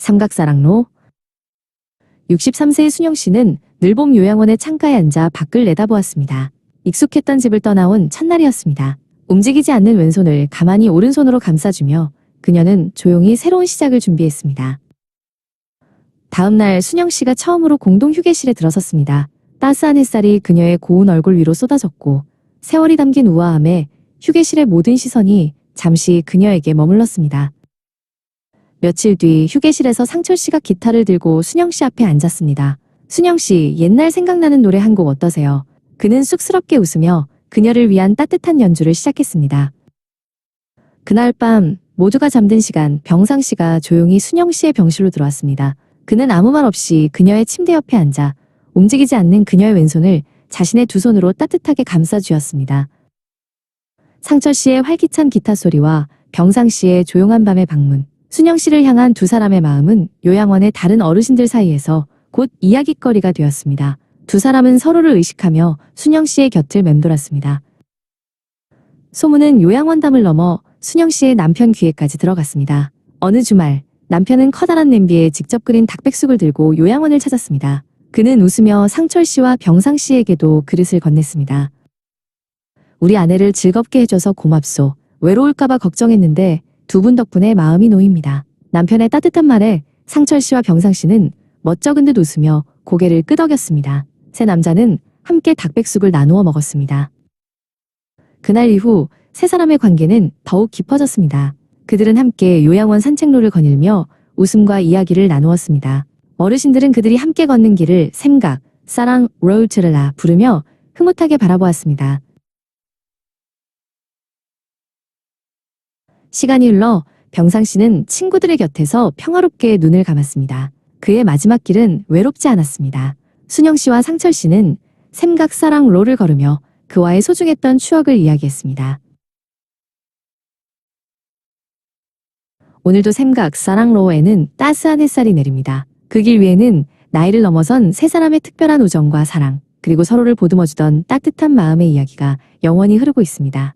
삼각사랑로 63세의 순영 씨는 늘봄 요양원의 창가에 앉아 밖을 내다보았습니다. 익숙했던 집을 떠나온 첫날이었습니다. 움직이지 않는 왼손을 가만히 오른손으로 감싸주며 그녀는 조용히 새로운 시작을 준비했습니다. 다음 날 순영 씨가 처음으로 공동 휴게실에 들어섰습니다. 따스한 햇살이 그녀의 고운 얼굴 위로 쏟아졌고 세월이 담긴 우아함에 휴게실의 모든 시선이 잠시 그녀에게 머물렀습니다. 며칠 뒤 휴게실에서 상철 씨가 기타를 들고 순영 씨 앞에 앉았습니다. 순영 씨, 옛날 생각나는 노래 한 곡 어떠세요? 그는 쑥스럽게 웃으며 그녀를 위한 따뜻한 연주를 시작했습니다. 그날 밤 모두가 잠든 시간 병상 씨가 조용히 순영 씨의 병실로 들어왔습니다. 그는 아무 말 없이 그녀의 침대 옆에 앉아 움직이지 않는 그녀의 왼손을 자신의 두 손으로 따뜻하게 감싸주었습니다. 상철 씨의 활기찬 기타 소리와 병상 씨의 조용한 밤의 방문, 순영 씨를 향한 두 사람의 마음은 요양원의 다른 어르신들 사이에서 곧 이야깃거리가 되었습니다. 두 사람은 서로를 의식하며 순영 씨의 곁을 맴돌았습니다. 소문은 요양원담을 넘어 순영 씨의 남편 귀에까지 들어갔습니다. 어느 주말, 남편은 커다란 냄비에 직접 끓인 닭백숙을 들고 요양원을 찾았습니다. 그는 웃으며 상철 씨와 병상 씨에게도 그릇을 건넸습니다. 우리 아내를 즐겁게 해줘서 고맙소. 외로울까봐 걱정했는데 두 분 덕분에 마음이 놓입니다. 남편의 따뜻한 말에 상철 씨와 병상 씨는 멋쩍은 듯 웃으며 고개를 끄덕였습니다. 세 남자는 함께 닭백숙을 나누어 먹었습니다. 그날 이후 세 사람의 관계는 더욱 깊어졌습니다. 그들은 함께 요양원 산책로를 거닐며 웃음과 이야기를 나누었습니다. 어르신들은 그들이 함께 걷는 길을 샘각, 사랑, 로우트를라 부르며 흐뭇하게 바라보았습니다. 시간이 흘러 병상 씨는 친구들의 곁에서 평화롭게 눈을 감았습니다. 그의 마지막 길은 외롭지 않았습니다. 순영 씨와 상철 씨는 샘각 사랑 로를 걸으며 그와의 소중했던 추억을 이야기했습니다. 오늘도 샘각 사랑 로에는 따스한 햇살이 내립니다. 그 길 위에는 나이를 넘어선 세 사람의 특별한 우정과 사랑, 그리고 서로를 보듬어주던 따뜻한 마음의 이야기가 영원히 흐르고 있습니다.